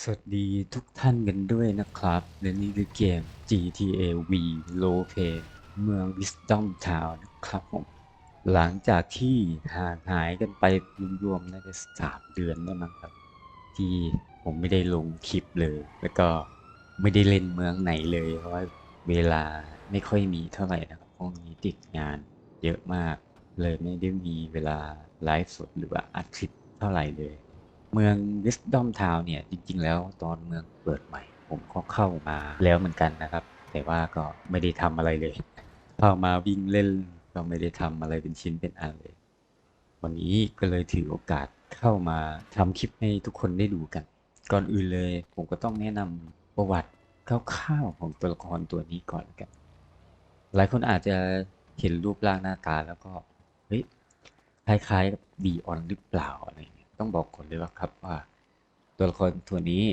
สวัสดีทุกท่านกันด้วยนะครับและนี่คือเกม GTA V Low Pay เมือง Wisdom Town นะครับผม หลังจากที่ห่างหายกันไปรวมๆน่าจะสามเดือนแล้มั้งครับ ที่ผมไม่ได้ลงคลิปเลย แล้วก็ไม่ได้เล่นเมืองไหนเลย เพราะว่าเวลาไม่ค่อยมีเท่าไหร่นะครับพวกนี้ติดงานเยอะมาก เลยไม่ได้มีเวลาไลฟ์สดหรือว่าอัดคลิปเท่าไหร่เลย เมือง Wisdom Town เนี่ยจริง ๆ แล้วตอนเมืองเปิดใหม่ ผมก็เข้ามาแล้วเหมือนกันนะครับ แต่ว่าก็ไม่ได้ทำอะไรเลยเข้ามาวิ่งเล่นก็ไม่ได้ทำอะไรเป็นชิ้นเป็นอันเลย วันนี้ก็เลยถือโอกาสเข้ามาทำคลิปให้ทุกคนได้ดูกัน ก่อนอื่นเลย ผมก็ต้องแนะนำประวัติคร่าวๆของตัวละครตัวนี้ก่อนกัน หลายคนอาจจะเห็นรูปร่างหน้าตาแล้วก็เฮ้ยคล้ายๆกับดีออนหรือเปล่าอะไร ต้องบอกก่อนเลยว่าครับว่า ตัวละครตัวนี้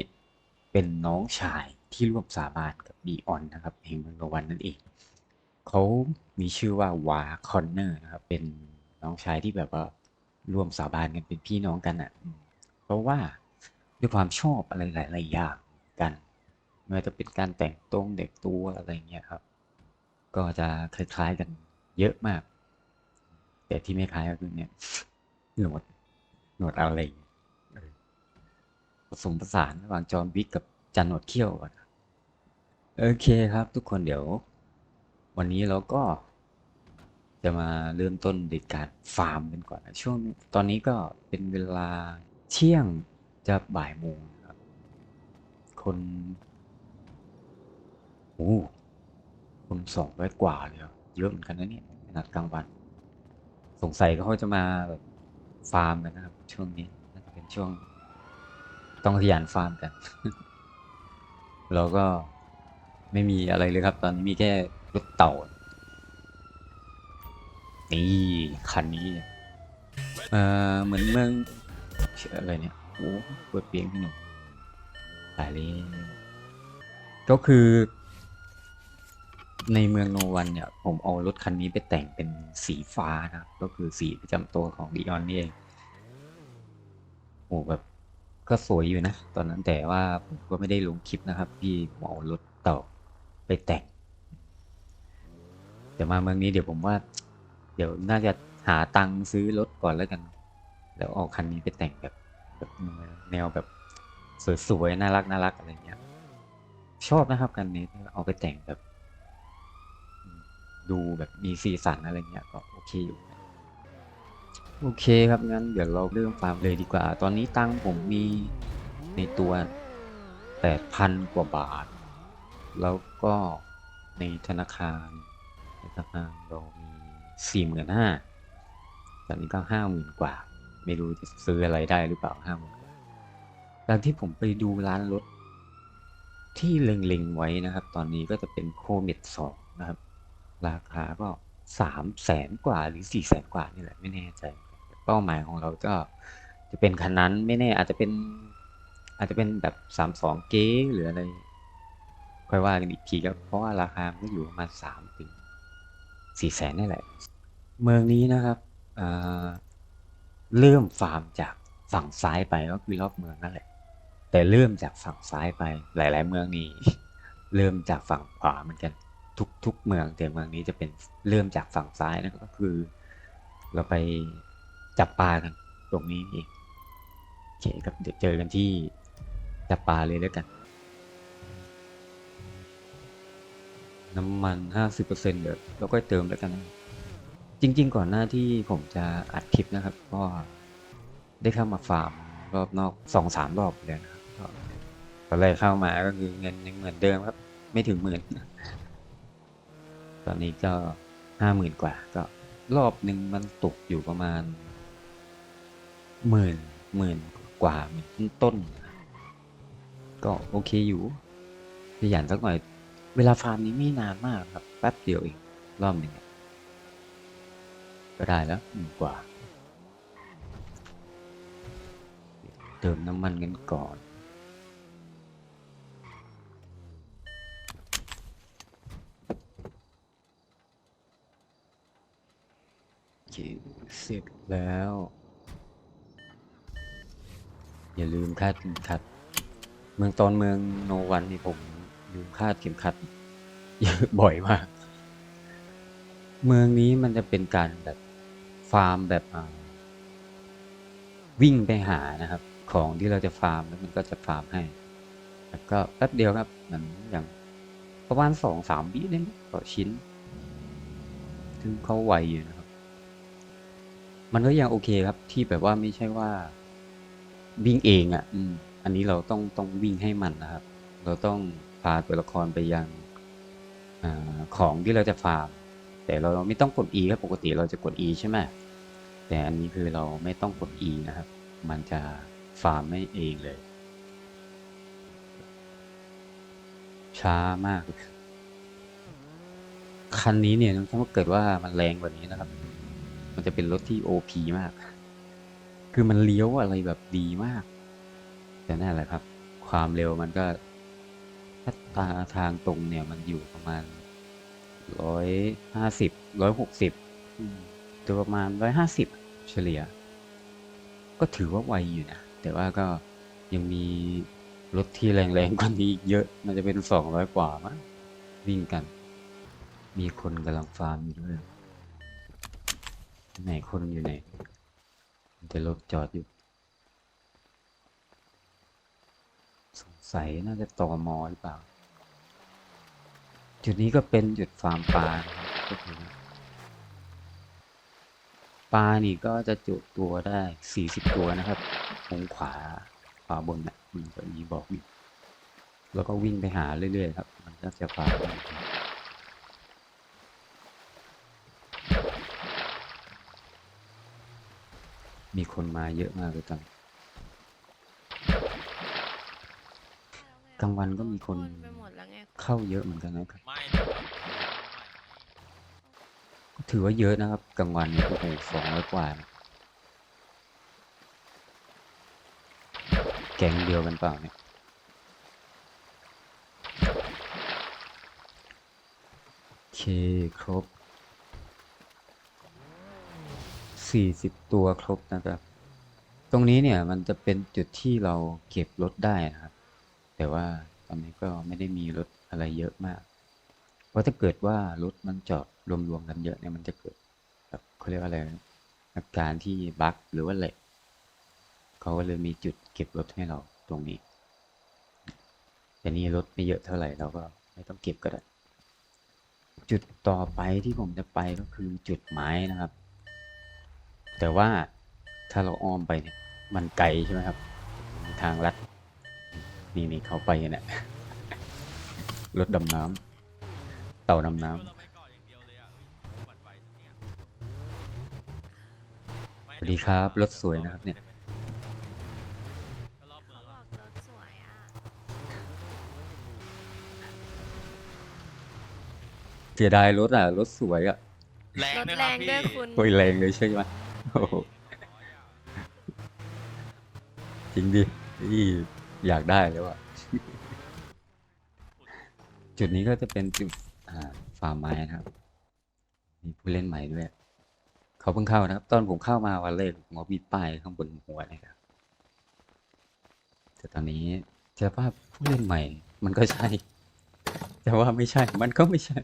เป็นน้องชายที่ร่วมสาบานกับดีออนนะครับแห่งเมืองโนวันนั่นเองเขามีชื่อว่าวาคอนเนอร์นะครับ เป็นน้องชายที่แบบว่าร่วมสาบานกันเป็นพี่น้องกันอะ เพราะว่าด้วยความชอบอะไรหลายๆอย่างกันไม่ว่าจะเป็นการแต่งตรงเด็กตัวอะไรเงี้ยครับ ก็จะคล้ายๆกันเยอะมาก แต่ที่ไม่คล้ายก็คือเนี่ยหนวด หนวดอะไรผสมผสานระหว่างจอนวิกกับจันหนวดเขี้ยวอะโอเคครับทุกคนเดี๋ยว วันนี้เราก็ จะมาเริ่มต้นเด็ดการฟาร์มกันก่อนนะช่วงตอนนี้ก็เป็นเวลาเที่ยงจะบ่ายโมงครับ คนโอ้คนสองร้อยกว่าเลยเยอะเหมือนกันนะเนี่ยขนาดกลางวัน สงสัยเขาจะมาแบบ ฟาร์มกันนะครับ ช่วงนี้น่าจะเป็นช่วง ต้องขยันฟาร์มกัน เราก็ไม่มีอะไรเลยครับ ตอนนี้มีแค่รถเต่า นี่คันนี้เอ่อเหมือนเมืองชื่ออะไรเนี่ยโอ้เปิดเปียงพี่หนุ่มตายเลยก็คือ ในเมืองโนวันเนี่ย ผมเอารถคันนี้ไปแต่งเป็นสีฟ้านะครับก็คือสีประจำตัวของดิออนนี่เองโอ้แบบก็สวยอยู่นะ ตอนนั้นแต่ว่าผมก็ไม่ได้ลงคลิปนะครับ พี่ผมเอารถเต่าไปแต่ง แต่มาเมืองนี้เดี๋ยวผมว่า เดี๋ยวน่าจะหาตังค์ซื้อรถก่อนแล้วกัน แล้วเอาคันนี้ไปแต่งแบบแบบแนวแบบสวยๆน่ารักน่ารักอะไรเงี้ย ชอบนะครับคันนี้เอาไปแต่งแบบ ดูแบบมีสีสันอะไรเงี้ยก็โอเคอยู่โอเคครับงั้นเดี๋ยวเราเริ่มฟาร์มเลยดีกว่า ตอนนี้ตังค์ผมมีในตัวแปดพันกว่าบาท แล้วก็ในธนาคารในธนาคารเรามีสี่หมื่นห้าตอนนี้ก็ห้าหมื่นกว่า ไม่รู้จะซื้ออะไรได้หรือเปล่าห้าหมื่นกว่าตอนที่ผมไปดูร้านรถที่เล็งๆไว้นะครับ ตอนนี้ก็จะเป็นโคเมดสองนะครับ ราคาก็สามแสนกว่าหรือสี่แสนกว่านี่แหละไม่แน่ใจ เป้าหมายของเราก็จะเป็นคันนั้นไม่แน่อาจจะเป็น อาจจะเป็นแบบสามสองเก๊หรืออะไรค่อยว่ากันอีกทีก็เพราะว่าราคามันก็อยู่ประมาณสามถึงสี่แสนนี่แหละ เมืองนี้นะครับเริ่มฟาร์มจากฝั่งซ้ายไปก็คือรอบเมืองนั่นแหละ แต่เริ่มจากฝั่งซ้ายไปหลาย ๆ เมืองนี่เริ่มจากฝั่งขวาเหมือนกัน ทุกทุกเมืองแต่เมืองนี้จะเป็นเริ่มจากฝั่งซ้ายนะก็คือ เราไปจับปลากันตรงนี้เองโอเคครับเดี๋ยวเจอกันที่จับปลาเลยแล้วกัน น้ำมันห้าสิบเปอร์เซ็นต์เดี๋ยวเราก็เติมแล้วกันนะจริง ๆ ก่อนหน้าที่ผมจะอัดคลิปนะครับ ก็ได้เข้ามาฟาร์มรอบนอกสองสามรอบเลยนะครับตอนแรกเข้ามาก็คือเงินยังเหมือนเดิมครับ ไม่ถึงหมื่น ตอนนี้ก็ห้าหมื่นกว่าก็รอบหนึ่งมันตกอยู่ประมาณหมื่นหมื่นกว่าหมื่นต้น ก็โอเคอยู่ขยันสักหน่อย เวลาฟาร์มนี้ไม่นานมากครับแป๊บเดียวเองรอบหนึ่งก็ได้แล้วหมื่นกว่า เติมน้ำมันกันก่อน เคเสร็จแล้ว อย่าลืมคาดเข็มขัด เมืองตอนเมืองโนวันนี่ผมลืมคาดเข็มขัดเยอะบ่อยมาก เมืองนี้มันจะเป็นการแบบฟาร์มแบบวิ่งไปหานะครับ ของที่เราจะฟาร์มแล้วมันก็จะฟาร์มให้ แล้วก็แป๊บเดียวครับเหมือนอย่างประมาณสองสามวิได้มั้งต่อชิ้นซึ่งเขาไวอยู่นะ มันก็ยังโอเคครับ ที่แบบว่าไม่ใช่ว่าวิ่งเองอะ่ะ อืม อันนี้เราต้องต้องวิ่งให้มันนะครับ เราต้องพาตัวละครไปยังอาของที่เราจะฟาร์มแต่เราไม่ต้องกด E ครับปกติเราจะกด E ใช่ไหมแต่อันนี้คือเราไม่ต้องกด E นะครับ มันจะฟาร์มไม่เองเลย ช้ามากเลยคันนี้เนี่ยถ้าเกิดว่ามันแรงกว่านี้นะครับ มันจะเป็นรถที่ OP มาก คือมันเลี้ยวอะไรแบบดีมาก แต่นั่นแหละครับ ความเร็วมันก็ ถ้าตาทางตรงเนี่ยมันอยู่ประมาณร้อยห้าสิบร้อยหกสิบตัวประมาณร้อยห้าสิบเฉลี่ย ก็ถือว่าไวอยู่นะ แต่ว่าก็ยังมีรถที่แรงๆกว่านี้อีกเยอะ มันจะเป็นสองร้อยกว่ามั้งวิ่งกัน มีคนกำลังฟาร์มอยู่ด้วย ไหนคนอยู่ไหนแต่รถจอดอยู่ สงสัยน่าจะต่อมอหรือเปล่า จุดนี้ก็เป็นจุดฟาร์มปลาก็คือปลานี่ก็จะจุตัวได้สี่สิบตัวนะครับมุมขวาขวาบนนะมันก็มีบอกอยู่แล้วก็วิ่งไปหาเรื่อยๆครับ มันก็จะฟาร์ม มีคนมาเยอะมากเลยจังกลางวันก็มีคนไปหมดแล้วไงเข้าเยอะเหมือนกันนะครับ ไม่ก็ถือว่าเยอะนะครับกลางวันโอ้โหสองร้อยกว่า แก๊งเดียวกันเปล่าเนี่ยโอเคครบ สี่สิบตัวครบนะครับ ตรงนี้เนี่ยมันจะเป็นจุดที่เราเก็บรถได้นะครับ แต่ว่าตอนนี้ก็ไม่ได้มีรถอะไรเยอะมาก เพราะถ้าเกิดว่ารถมันจอดรวมๆกันเยอะเนี่ยมันจะเกิดแบบเขาเรียกว่าอะไรอาการที่บั๊กหรือว่าเหล็กเขาก็เลยมีจุดเก็บรถให้เราตรงนี้ แต่นี่รถไม่เยอะเท่าไหร่เราก็ไม่ต้องเก็บก็ได้ จุดต่อไปที่ผมจะไปก็คือจุดหมายนะครับ แต่ว่าถ้าเราอ้อมไปเนี่ยมันไกลใช่ไหมครับมีทางลัดนี่นี่เขาไปเนี่ยรถดำน้ำเต่าดำน้ำเราไปเกาะอย่างเดียวเลยอะเฮ้ยหวั่นไหวสักเนี่ยสวัสดีครับ รถสวยนะครับเนี่ยก็รอบเมืเขาองบอะอกรถสวยอะเสียดายรถอะ รถสวยอะ แรงรถด้วยแรครับงพี่ด้วยคุณ โอ้ยแรงเลยใช่ไหม โอ้โหจริงดินี่อยากได้แล้วอะจุดนี้ก็จะเป็นจุดฟาร์มไม้นะครับ มีผู้เล่นใหม่ด้วย เขาเพิ่งเข้านะครับ ตอนผมเข้ามาวันแรกผมมีป้ายข้างบนหัวนะครับ แต่ตอนนี้จะว่าผู้เล่นใหม่ มันก็ใช่ แต่ว่าไม่ใช่ มันก็ไม่ใช่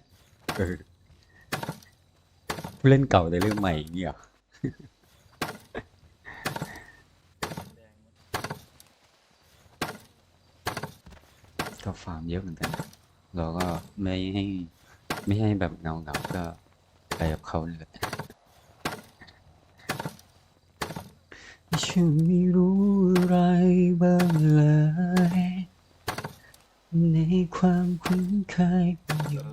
เออ ผู้เล่นเก่าแต่เรื่องใหม่เงี้ยเหรอ ก็ฟาร์มเยอะเหมือนกัน เราก็ไม่ให้ไม่ให้แบบเงาเงาๆก็ไปกับเขานี่แหละฉันไม่รู้อะไรบ้างเลย ในความคุ้นเคยมันอยู่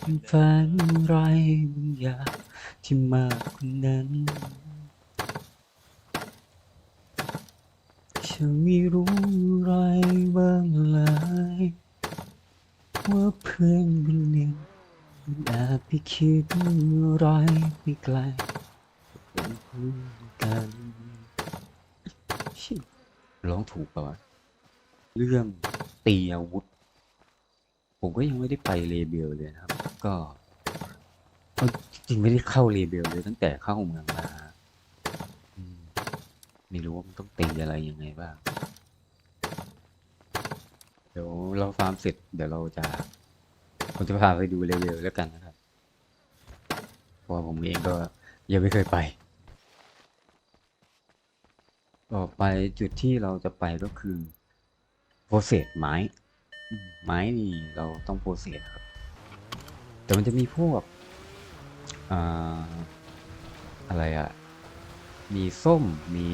เป็นฝันไรบางอย่างที่มากกว่านั้น ฉันไม่รู้อะไรบ้างเลย ว่าเพื่อนคนหนึ่งมันแอบไปคิดอะไรไปไกลเป็นเพื่อนกันชิร้องถูกป่าวะเรื่องตีอาวุธ ผมก็ยังไม่ได้ไปเลเบลเลยนะครับ ก็เอาจริงไม่ได้เข้าเลเบลเลยตั้งแต่เข้าเมืองมาอืมไม่รู้ว่ามันต้องตีอะไรยังไงบ้าง เดี๋ยวเราฟาร์มเสร็จ เดี๋ยวเราจะผมจะพาไปดูเร็วๆแล้วกันนะครับ เพราะว่าผมเองก็ยังไม่เคยไป ต่อไปจุดที่เราจะไปก็คือโปรเซสไม้ ไม้นี่เราต้องโปรเซสครับ แต่มันจะมีพวกอ่าอะไรอะมีส้มมี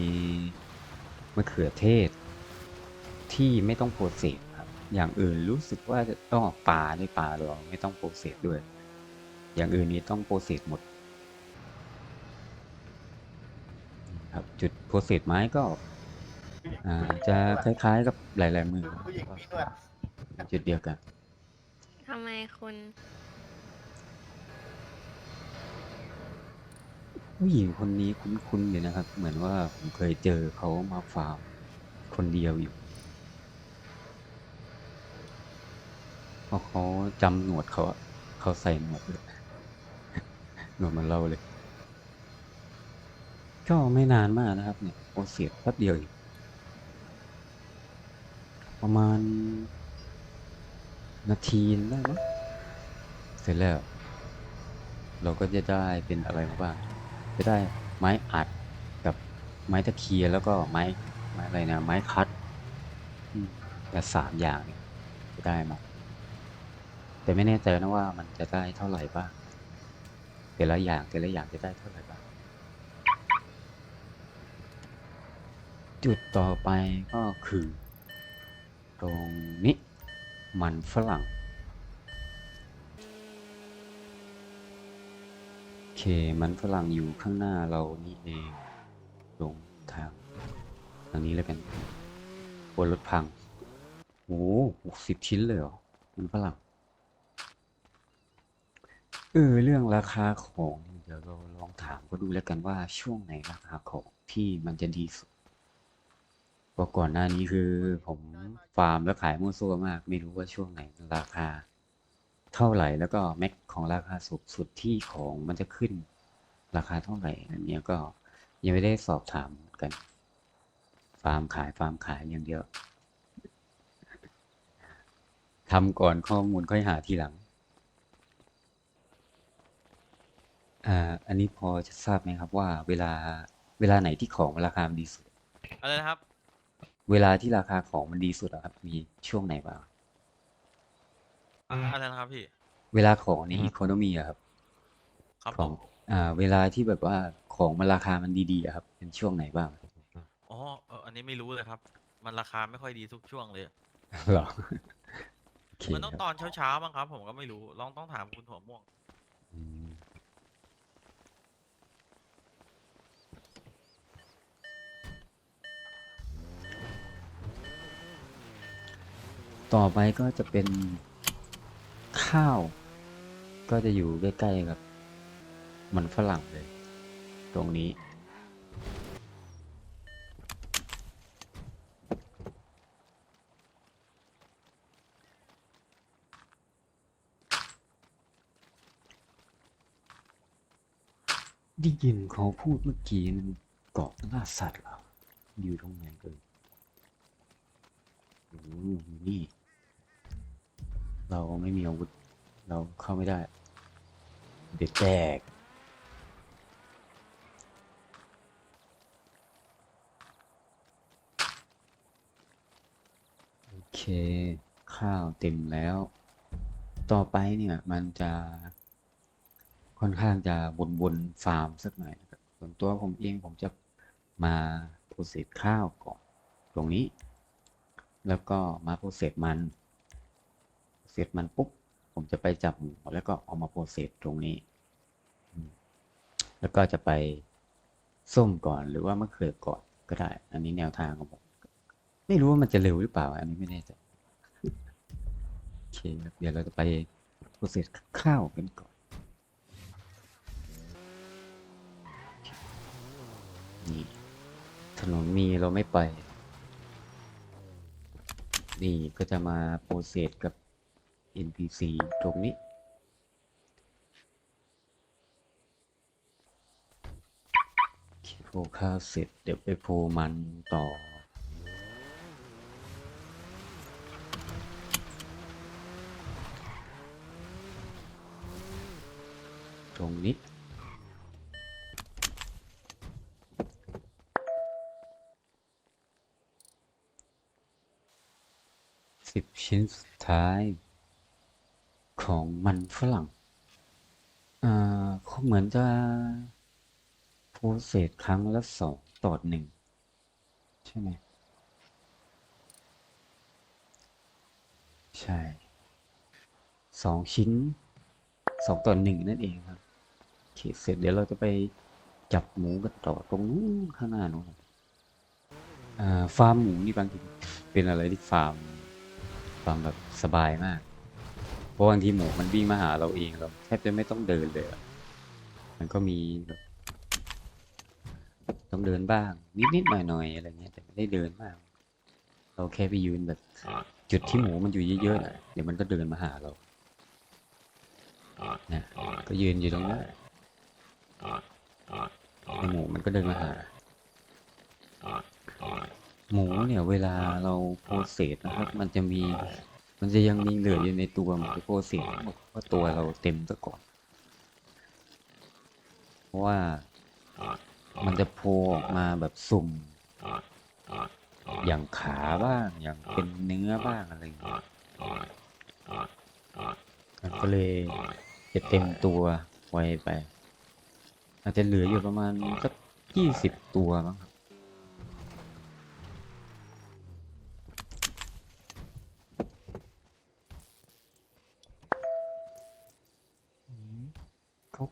มะเขือเทศ ที่ไม่ต้องโปรเซสครับ อย่างอื่นรู้สึกว่าจะต้องปลาด้วยปลาเราไม่ต้องโปรเซสด้วย อย่างอื่นนี้ต้องโปรเซสหมดครับจุดโปรเซสไม้ก็อ่าจะคล้ายๆกับหลายๆมือผู้หญิงมีหนวดเป็นจุดเดียวกันทำไมคุณ ผู้หญิงคนนี้คุ้นๆอยู่นะครับ เหมือนว่าผมเคยเจอเขามาฟาร์มคนเดียวอยู่เพราะเขาจำหนวดเขาเขาใส่หนวดเลยหนวดมันเราเลย ก็ไม่นานมากนะครับ เนี่ยโปรเซสแป๊บเดียวประมาณ นาทีนึงได้มั้งเสร็จแล้ว เราก็จะได้เป็นอะไรบ้าง จะได้ไม้อัดกับไม้ตะเคียนแล้วก็ไม้ไม้อะไรนะไม้คัดแต่สามอย่างจะได้มาแต่ไม่แน่ใจนะว่ามันจะได้เท่าไหร่บ้างแต่ละอย่างแต่ละอย่างจะได้เท่าไหร่บ้างจุดต่อไปก็คือ ตรงนี้มันฝรั่ง โอเค มันฝรั่งอยู่ข้างหน้าเรานี่เองลงทางทางนี้แล้วกันบนรถพังโอ้หกสิบชิ้นเลยเหรอมันฝรั่งเออเรื่องราคาของเดี๋ยวเราลองถามก็ดูแล้วกันว่าช่วงไหนราคาของที่มันจะดีสุดเพราก่อนหน้านี้คือผมฟาร์มแล้วขายมั่วซั่วมาก ไม่รู้ว่าช่วงไหนราคา เท่าไหร่ แล้วก็แม็กของราคาสูงสุดที่ของมันจะขึ้นราคาเท่าไหร่อันเนี้ยก็ยังไม่ได้สอบถามเหมือนกัน ฟาร์มขายฟาร์มขายอย่างเดียวทำก่อนข้อมูลค่อยหาทีหลัง อ่า อันนี้พอจะทราบไหมครับว่าเวลาเวลาไหนที่ของราคามันดีสุด อะไรนะครับ เวลาที่ราคาของมันดีสุดอะครับ มีช่วงไหนบ้าง อะไรนะครับพี่ เวลาของในอีโคโนมีอะครับ ครับขผองมอ่าเวลาที่แบบว่าของมันราคามันดีๆอะครับ เป็นช่วงไหนบ้าง อ๋อเอออันนี้ไม่รู้เลยครับ มันราคาไม่ค่อยดีทุกช่วงเลย เหรอโอเคมันต้องครับตอนเช้าๆบ้างครับ ผมก็ไม่รู้ ลองต้องถามคุณหัวม่วง อืมต่อไปก็จะเป็น ข้าว ก็จะอยู่ใกล้ๆกับมันฝรั่งเลย ตรงนี้ ได้ยินเขาพูดเมื่อกี้มันเกาะล่าสัตว์เหรออยู่ตรงไหนเอ่ยโอ้นี่ เราไม่มีอาวุธ เราเข้าไม่ได้ เด็ดแตกโอเค ข้าวเต็มแล้ว ต่อไปเนี่ย มันจะค่อนข้างจะบนๆฟาร์มสักหน่อยนะครับส่วนตัวผมเองผมจะมาโปรเซสข้าวก่อน ตรงนี้ แล้วก็มาโปรเซสมัน เซสมันปุ๊บ ผมจะไปจับหมูแล้วก็เอามาโปรเซสตรงนี้ แล้วก็จะไปส้มก่อนหรือว่ามะเขือก่อนก็ได้ อันนี้แนวทางของผม ไม่รู้ว่ามันจะเร็วหรือเปล่า อันนี้ไม่แน่ใจโอเคเดี๋ยวเราจะไปโปรเซสข้าวกันก่อน นี่ถนนมีเราไม่ไป นี่ก็จะมาโปรเซสกับ npc ตรงนี้โควาเสร็จเดี๋ยวไปโพมันต่อตรงนี้ สิบชิ้นสุดท้าย ของมันฝรั่งอ่าเขาเหมือนจะโพสเศษครั้งละสองต่อหนึ่งใช่ไหมใช่สองชิ้นสองต่อหนึ่งนั่นเองครับโอเคเสร็จเดี๋ยวเราจะไปจับหมูกันต่อตรงนู้นข้างหน้านู้นครับอ่าฟาร์มหมูนี่บางทีเป็นอะไรที่ฟาร์มฟาร์มแบบสบายมาก ราะบางทีหมูมันวิ่งมาหาเราเองเราแทบจะไม่ต้องเดินเลยอะมันก็มีแบบต้องเดินบ้าง นิดๆหน่อยๆอะไรเงี้ยแต่ไม่ได้เดินมาก เราแค่ไปยืนแบบ จุดที่หมูมันอยู่เยอะๆน่ะเดี๋ยวมันก็เดินมาหาเรานะก็ยืนอยู่ตรงนั้นไอหมูมันก็เดินมาหา หมูเนี่ยเวลาเราโพสเซสนะครับ มันจะมี มันจะยังมีเหลืออยู่ในตัวมันจะโพสเซสว่าตัวเราเต็มซะก่อน เพราะว่ามันจะโผล่ออกมาแบบสุ่ม อย่างขาบ้าง อย่างเป็นเนื้อบ้างอะไรอย่างเงี้ยมันก็เลยจะเต็มตัวไวไป อาจจะเหลืออยู่ประมาณสักยี่สิบตัวมั้ง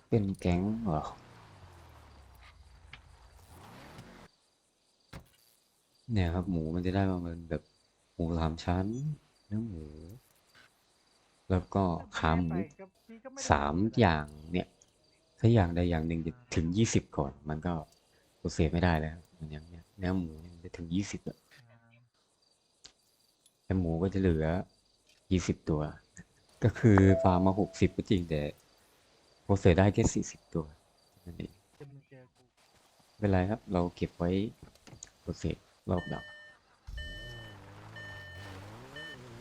เป็นแก๊งเหรอเนี่ยครับหมูมันจะได้มาเป็นแบบหมูสามชั้นเนื้อหมู แล้วก็ขาหมูสามอย่างเนี่ยถ้าอย่างใดอย่างหนึ่งจะถึงยี่สิบก่อน มันก็โปรเซสไม่ได้แล้วมันอย่างเนี้ยเนื้อหมูจะถึงยี่สิบอะแต่หมูก็จะเหลือยี่สิบตัว ก็คือฟาร์มมาหกสิบก็จริงแต่ โปรเซสได้แค่สี่สิบตัวนั่นเองไม่เป็นไรครับ เราเก็บไว้โปรเซสรอบหลัง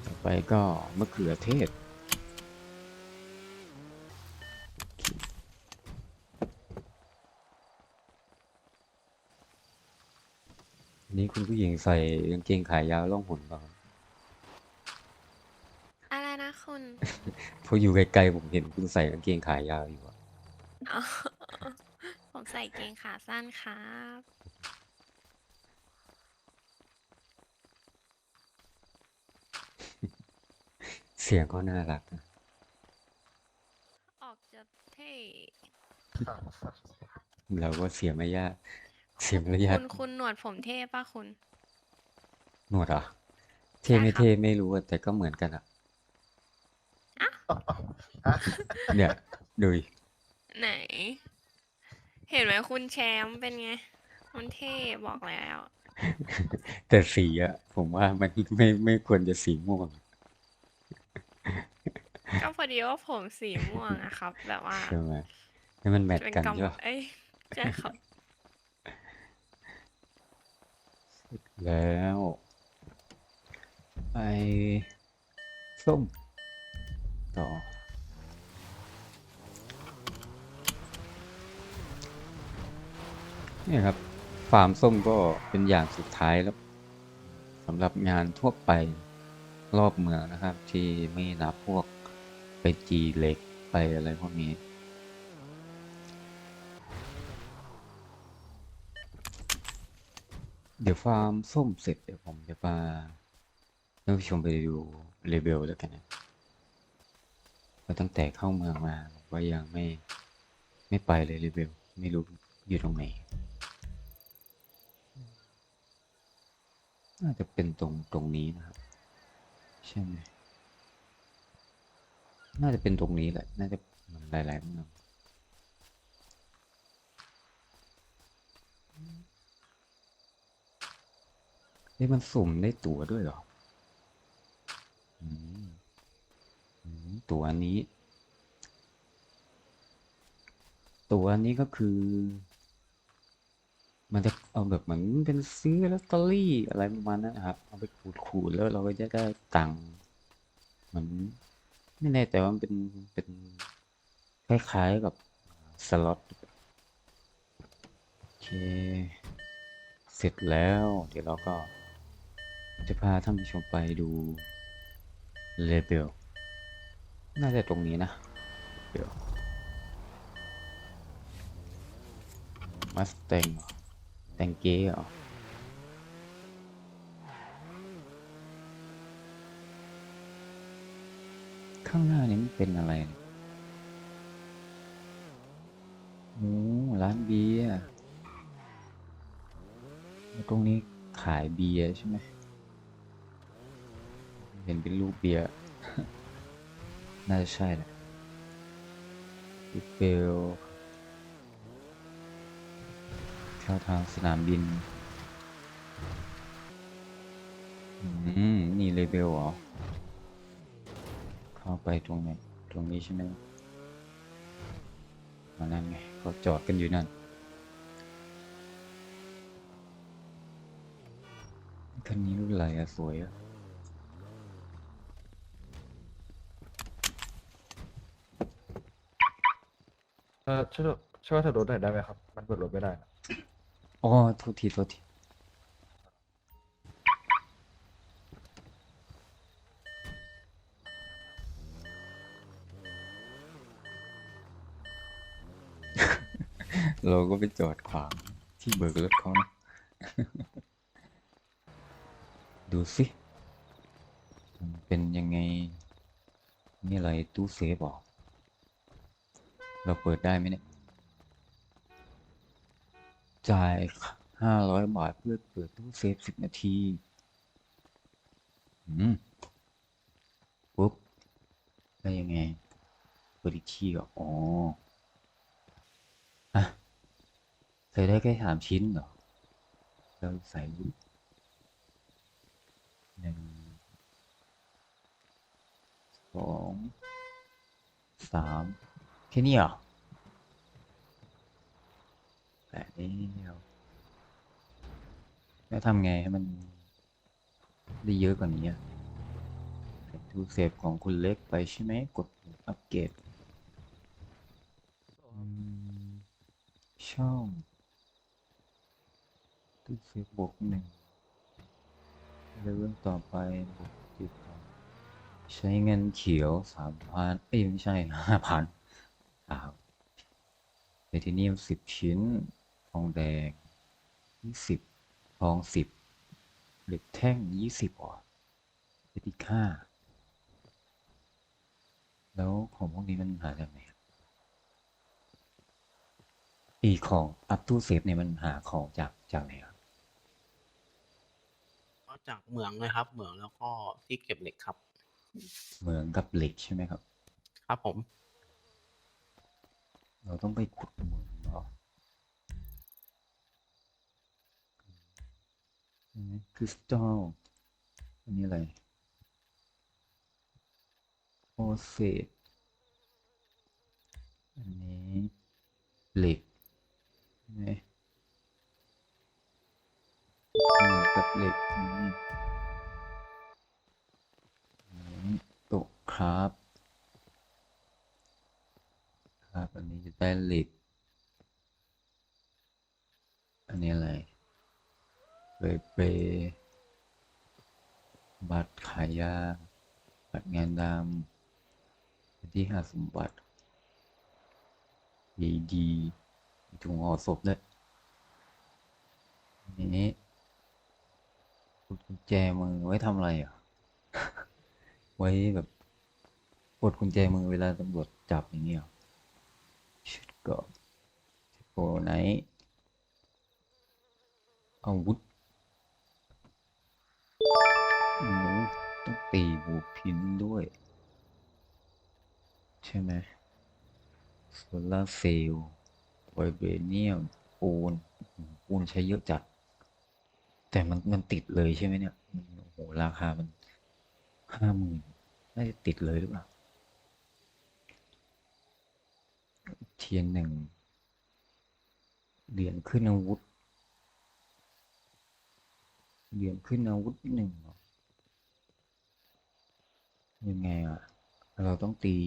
ต่อไปก็มะเขือเทศนี้คุณผู้หญิงใส่กางเกงขายาวล่องหนเปล่าครับ อะไร นะคุณเพราะอยู่ไกลๆผมเห็นคุณใส่กางเกงขายาวอยู่อะอ๋อผมใส่เกงขาสั้นครับ เสียงก็น่ารักนะออกจะเท่เราก็เสียไม่ยาก เสียมารยาทคุณคุณหนวดผมเท่ปะคุณ หนวดเหรอเท่ไม่ใช่ครับเท่ไม่รู้อะแต่ก็เหมือนกันอะ เนี่ยดูดิไหน เห็นไหมคุณแชมป์เป็นไง มันเท่บอกแล้ว แต่สีอะผมว่ามันไม่ไม่ควรจะสีม่วง ก็พอดีว่าผมสีม่วงอะครับ แบบว่าใช่ไหมให้มันแมทเป็นกันกำใช่ปะเอ้ยใช่ครับ แล้ว ไปส้ม ต่อ นี่ครับฟาร์มส้มก็เป็นอย่างสุดท้ายแล้วสำหรับงานทั่วไปรอบเมืองนะครับ ที่ไม่นับพวกไปจีเล็กไปอะไรพวกนี้เดี๋ยวฟาร์มส้มเสร็จเดี๋ยวผมจะพาท่านผู้ชมไปดูเลเวลแล้วกันนะ เพราะตั้งแต่เข้าเมืองมาผมก็ยังไม่ไม่ไปเลยเลเวลไม่รู้อยู่ตรงไหน น่าจะเป็นตรงตรงนี้นะครับ ใช่ไหมน่าจะเป็นตรงนี้แหละ น่าจะมันหลายๆเมืองเฮ้ยมันสุ่มได้ตั๋วด้วยเหรอมอืม ตัวนี้ ตัวนี้ก็คือ มันจะเอาแบบเหมือนเป็นซื้อลอตเตอรี่อะไรประมาณนั้นครับ เอาไปขูดๆแล้วเราก็จะได้ตังค์เหมือนไม่แน่ใจว่ามันเป็นเป็นคล้ายๆกับสล็อตโอเคเสร็จแล้ว เดี๋ยวเราก็จะพาท่านผู้ชมไปดูเลเบล น่าจะตรงนี้นะ เดี๋ยวมัสแตงแตงเก้เหรอข้างหน้านี้มันเป็นอะไรโอ้ร้านเบียร์ตรงนี้ขายเบียร์ใช่ไหม เห็นเป็นรูปเบียร์ น่าจะใช่แหละรูปเบลเข้าทางสนามบิน อืม นี่เลเบลเหรอ เข้าไปตรงไหนตรงนี้ใช่ไหมมานั่นไงเขาจอดกันอยู่นั่น คันนี้รุ่นอะไรอะสวยอะ ออช่วยช่วยเธอรถหน่อยได้ไหมครับ มันเปิดรถไม่ได้นะอ๋อโทษทีโทษทีเราก็ไปจอดขวางที่เบิกรถเขานะ ดูสิมันเป็นยังไง นี่อะไรตู้เซฟเหรอ เราเปิดได้ไหมเนี่ย จ่ายห้าร้อยบาทเพื่อเปิดตู้เซฟสิบนาที อืมปุ๊บได้ยังไงเปิดอีกทีออ๋ออะใส่ได้แค่สามชิ้นเหรอแล้วใส่หนึ่งสองสาม ค่นี้เหรอแต่แล้วแล้วทำไงให้มันได้เยอะกว่านี้อะเป็นทูเซฟของคุณเล็กไปใช่ไหมกดอัปเกรดช่องทูเซฟบวกหนึ่งเลเวลต่อไปบวกสิบใช้เงินเขียวสามพันเอ้ยไม่ใช่ห้าพัน อ้าวไทเทเนียมสิบชิ้น ทองแดงยี่สิบทองสิบเหล็กแท่งยี่สิบอ๋อเพชรอีกห้าแล้วของพวกนี้มันหาจากไหนอะอีของอัพตู้เซฟเนี่ยมันหาของจากจากไหนครับก็จากเหมืองเลยครับ เหมืองแล้วก็ที่เก็บเหล็กครับ เหมืองกับเหล็กใช่ไหมครับ ครับผม เราต้องไปขุดเหมืองเหรอคริสตัลอันนี้อะไรโอเซตอันนี้เหล็กใช่เหมือนกับเหล็กนนี้โต๊ะครับ ครับอันนี้จะได้หล็กอันนี้อะไรเปรเปบัตรขายยา บัตรงานดำที่หาสมบัติดีดีถุงห่อศพด้วยอันนี้กดกุญแจมือไว้ทำอะไรอะ ไว้แบบกดกุญแจมือเวลาตำรวจจับอย่างเงี้ย ชุดเกราะโปไหนอาวุธหนูต้องตีบูพินด้วย ใช่ไหมโซลาเซลล์ไวเบเนียมปูนปูนใช้เยอะจัด แต่มันมันติดเลยใช่ไหมเนี่ย โอ้โห ราคามันห้าหมื่นน่าจะติดเลยหรือเปล่า เทียนหนึ่งเหรียญขึ้นอาวุธ เหรียญขึ้นอาวุธหนึ่งเหรอยังไงอะ เราต้องตี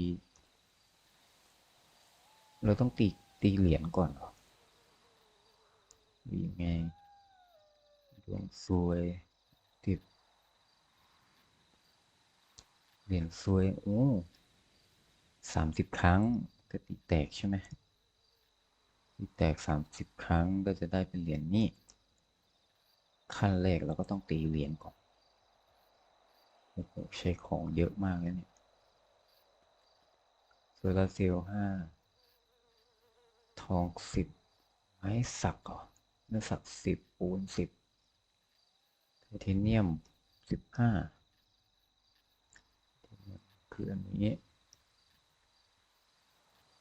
เราต้องตีตีเหรียญก่อนเหรอหรือยังไงดวงซวยติดเหรียญซวยโอ้สามสิบครั้ง ก็ตีแตกใช่ไหมตีแตกสามสิบครั้งก็จะได้เป็นเหรียญนี่ขั้นแรกเราก็ต้องตีเหรียญก่อนโอ้โหใช้ของเยอะมากเลยเนี่ยโซลาร์เซลล์ห้าทองสิบไม้สักเหรอเนื้อสักสิบปูนสิบไทเทเนียมสิบห้าคืออันนี้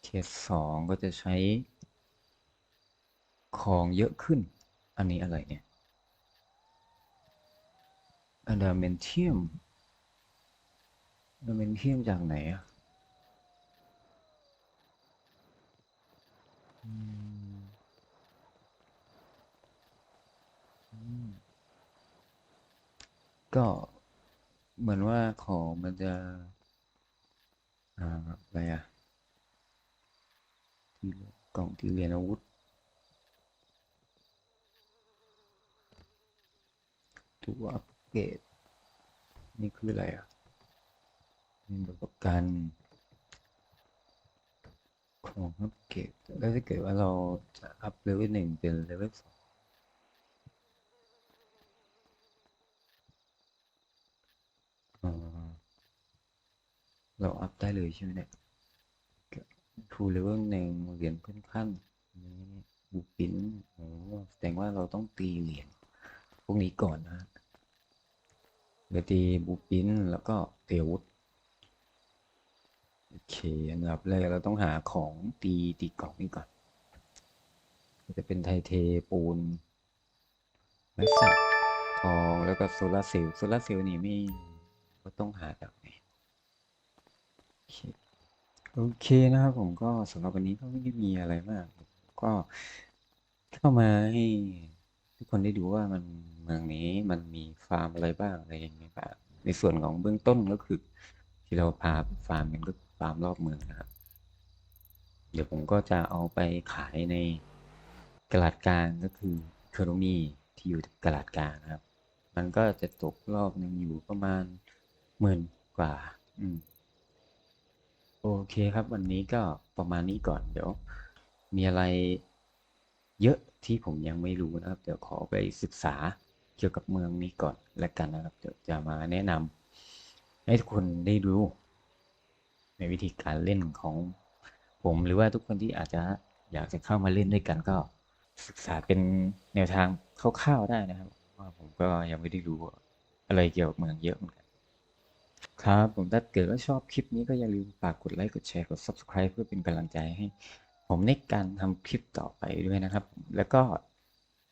เทียร์สองก็จะใช้ของเยอะขึ้น อันนี้อะไรเนี่ยอะดามนเทียมอะดามนเทียมจากไหนอะก็เหมือนว่าของมันจะ อ่าอะไรอะ ที่กล่องที่เรียนอาวุธตัวอัปเกรดนี่คืออะไรอะนี่แบบประกัน ของอัปเกรดแล้วถ้าเกิดว่าเราจะอัพเลเวลหนึ่งเป็นเลเวลสองเราอัพได้เลยใช่ไหมเนี่ย ทูเลเวลหนึ่งเหรียญขึ้นขั้นนี่บูปินโอ้แสดงว่าเราต้องตีเหรียญพวกนี้ก่อนนะเดี๋ยวตีบูปินแล้วก็เตียวุธโอเคอันดับแรกเราต้องหาของตีตีกล่องนี้ก่อน จะเป็นไทเทปูนไม้สักทองแล้วก็โซลาเซลล์โซลาเซลล์นี่ไม่ก็ต้องหาจากไหนโอเค โอเคนะครับผมก็สำหรับวันนี้ก็ไม่ได้มีอะไรมาก ก็เข้ามาให้ทุกคนได้ดูว่ามันเมืองนี้มันมีฟาร์มอะไรบ้างอะไรยังไงบ้างในส่วนของเบื้องต้นก็คือ ที่เราพาฟาร์มกันก็ฟาร์มรอบเมืองนะครับ เดี๋ยวผมก็จะเอาไปขายในกลาดกลางก็คือเคอร์โรมีที่อยู่กลาดกลางนะครับ มันก็จะตกรอบหนึ่งอยู่ประมาณหมื่นกว่า อืม โอเคครับ วันนี้ก็ประมาณนี้ก่อนเดี๋ยว มีอะไรเยอะที่ผมยังไม่รู้นะครับ เดี๋ยวขอไปศึกษาเกี่ยวกับเมืองนี้ก่อนแล้วกันนะครับ เดี๋ยวจะมาแนะนำให้ทุกคนได้รู้ ในวิธีการเล่นของผมหรือว่าทุกคนที่อาจจะอยากจะเข้ามาเล่นด้วยกันก็ศึกษาเป็นแนวทางคร่าวๆได้นะครับว่าผมก็ยังไม่ได้รู้อะไรเกี่ยวกับเมืองเยอะเหมือนกัน ครับผมถ้าเกิดว่าชอบคลิปนี้ก็อย่าลืมฝากกดไลค์กดแชร์กด subscribe เพื่อเป็นกำลังใจให้ ผมในการทำคลิปต่อไปด้วยนะครับ แล้วก็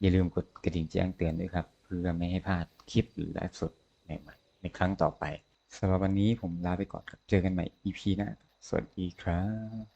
อย่าลืมกดกระดิ่งแจ้งเตือนด้วยครับ เพื่อไม่ให้พลาดคลิปหรือไลฟ์สดใหม่ๆในครั้งต่อไปสำหรับวันนี้ผมลาไปก่อนครับเจอกันใหม่ EP หน้าสวัสดีครับ